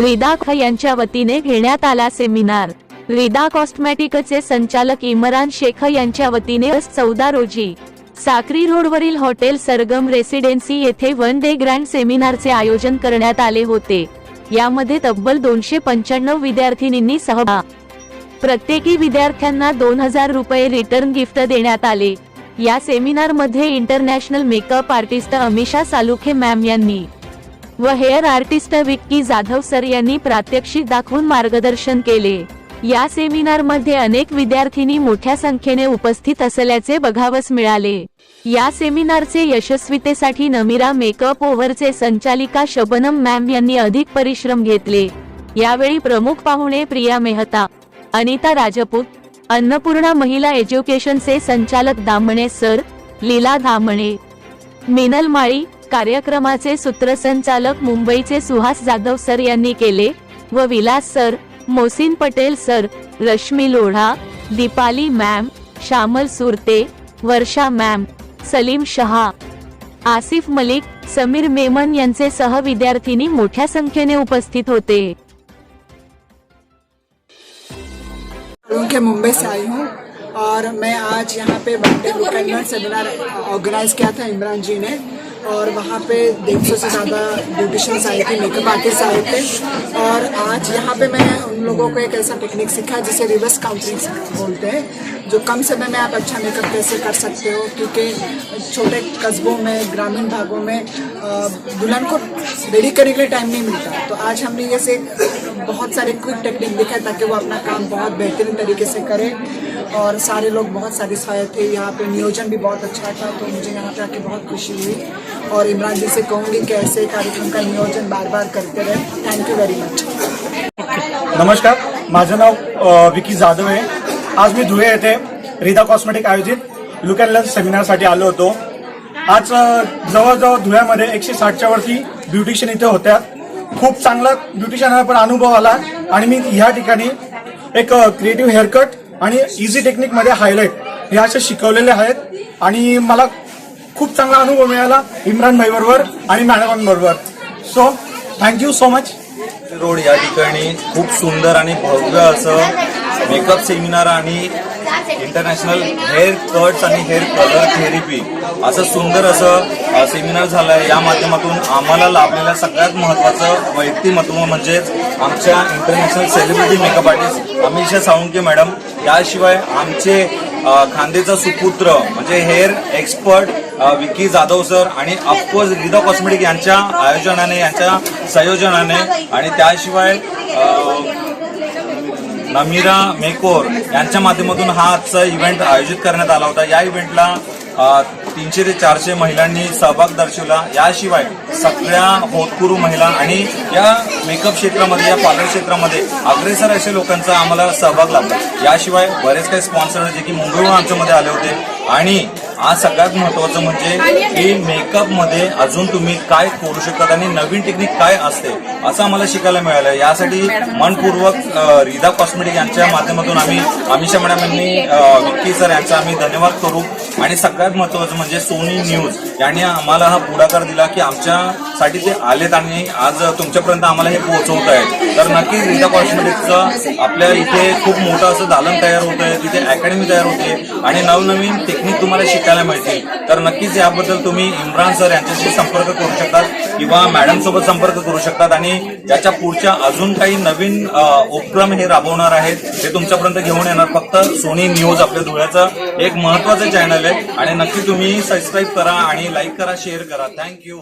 रिदा ख यांच्या वतीने घेण्यात आला सेमिनार. रिदा कॉस्मेटिकचे संचालक इमरान शेख यांच्या वतीने चौदा रोजी. साक्री रोडवरील हॉटेल सरगम रेसिडेन्सी येथे वन डे ग्रँड सेमिनारचे आयोजन करण्यात आले होते. यामध्ये तब्बल दोनशे पंच्याण्णव विद्यार्थिनींनी सहभाग प्रत्येकी विद्यार्थ्यांना दोन हजार रुपये रिटर्न गिफ्ट देण्यात आले. या सेमिनारमध्ये international makeup artist Amisha Salukhe ma'am यांनी व hair artist Vicky Jadhav sir यांनी प्रात्यक्षिक दाखवून मार्गदर्शन केले. या सेमिनारमध्ये अनेक विद्यार्थिनी मोठ्या संख्येने उपस्थित असल्याचे बघावस मिळाले. या सेमिनारचे यशस्वीतेसाठी नमिरा मेकअप ओव्हरचे संचालिका शबनम मॅम यांनी अधिक परिश्रम घेतले. यावेळी प्रमुख पाहुणे प्रिया मेहता अनिता राजपूत अन्नपूर्णा महिला एज्युकेशनचे संचालक दामणे सर लीला धामणे मिनल माळी कार्यक्रमाचे सूत्रसंचालक मुंबईचे सुहास जाधव सर यांनी केले व Vilas sir Mohsin Patel sir Rashmi Lodha Deepali ma'am Shyamal Surte Varsha ma'am Salim Shah Asif Malik Sameer Memon यांचे सह विद्यार्थिनी मोठ्या संख्येने उपस्थित होते. के मुंबई से आई हूँ और मैं आज यहाँ पे बर्थडे सेमिनार ऑर्गेनाइज किया था इमरान जी ने। और वहाँ पे डेढ़ सौ से ज़्यादा ब्यूटिशियंस आए थे मेकअप आर्टिस्ट आए थे। और आज यहाँ पे मैं उन लोगों को एक ऐसा टेक्निक सीखा, जिसे रिवर्स काउंसलिंग बोलते हैं, जो कम समय में आप अच्छा मेकअप कैसे कर सकते हो, क्योंकि छोटे कस्बों में, ग्रामीण भागों में दुल्हन को रेडी करने के लिए टाइम नहीं मिलता। तो आज हमने जैसे बहुत सारे क्विक टेक्निक दिखाए ताकि वो अपना काम बहुत बेहतरीन तरीके से करें। और सारे लोग बहुत सेटिस्फाई थे। यहाँ पे नियोजन भी बहुत अच्छा था तो मुझे यहाँ पे आके बहुत खुशी हुई। और इमरान जी से कहूँगी कि ऐसे कार्यक्रम का नियोजन बार बार करते रहे। थैंक यू वेरी मच नमस्कार, माझं नाव विकी जाधव आहे. आज मी धुळे येथे रिदा कॉस्मेटिक आयोजित लुक अँड लर्न सेमिनारसाठी आलो होतो. आज जवळजवळ धुळ्यामध्ये एकशे साठच्या वरती ब्युटिशियन इथे होत्या. खूप चांगला ब्युटिशियनला पण अनुभव आला. आणि मी ह्या ठिकाणी एक क्रिएटिव्ह हेअरकट आणि इझी टेक्निकमध्ये हायलाईट हे असे शिकवलेले आहेत. आणि मला खूप चांगला अनुभव मिळाला इम्रान भाई बरोबर. आणि मॅडमांबरोबर so thank you so much road या ठिकाणी खूप सुंदर आणि भव्य असं मेकअप सेमिनार आणि इंटरनॅशनल हेअर कट्स आणि हेअर कलर थेरपी असं सुंदर असं सेमिनार झालं आहे या माध्यमातून आम्हाला लाभलेलं सगळ्यात महत्त्वाचं व्यक्तिमत्व म्हणजेच आमच्या international celebrity makeup artist Amisha Salunke madam. याशिवाय आमचे खांदेचा सुपुत्र म्हणजे hair expert Vicky Jadhav sir आणि ऑफकोर्स रिदा कॉस्मेटिक यांच्या आयोजनाने यांच्या संयोजनाने आणि त्याशिवाय नमिरा मेकोर यांच्या माध्यमातून हा आजचा इव्हेंट आयोजित करण्यात आला होता. या इव्हेंटला तीनशे ते चारशे महिलांनी सहभाग दर्शवला. याशिवाय सगळ्या होतकुरू महिला आणि या मेकअप क्षेत्रामध्ये या पार्लर क्षेत्रामध्ये अग्रेसर असे लोकांचा आम्हाला सहभाग लाभला. याशिवाय बरेच काही स्पॉन्सर जे की मुंबईहून आमच्यामध्ये आले होते. आणि आज सगळ्यात महत्वाचं म्हणजे की मेकअपमध्ये अजून तुम्ही काय करू शकतात आणि नवीन टेक्निक काय असते असं आम्हाला शिकायला मिळालं यासाठी मनपूर्वक रिदा कॉस्मेटिक यांच्या माध्यमातून आम्ही अमिषा मॅडम यांनी विक्की सर यांचा आम्ही धन्यवाद करू. आणि सगळ्यात महत्वाचं म्हणजे सोनी न्यूज. यांनी आम्हाला हा पुढाकार दिला की आमच्यासाठी ते आलेत आणि आज तुमच्यापर्यंत आम्हाला हे पोहोचवत आहेत. तर नक्कीच रिदा कॉस्मेटिक्सचं आपल्या इथे खूप मोठं असं दालन तयार होत आहे तिथे अकॅडमी तयार होते आणि नवनवीन टेक्निक तुम्हाला शिकायला मिळतील. तर नक्कीच याबद्दल तुम्ही इम्रान सर यांच्याशी संपर्क करू शकता किंवा मॅडम सोबत संपर्क करू शकतात आणि याच्या पुढच्या अजून काही नवीन उपक्रम हे राबवणार आहेत ते तुमच्यापर्यंत घेऊन येणार. फक्त सोनी न्यूज आपल्या धुळ्याचं एक महत्वाचं चॅनल आहे. आणि नक्की तुम्ही सबस्क्राईब करा आणि लाईक करा शेअर करा. थँक्यू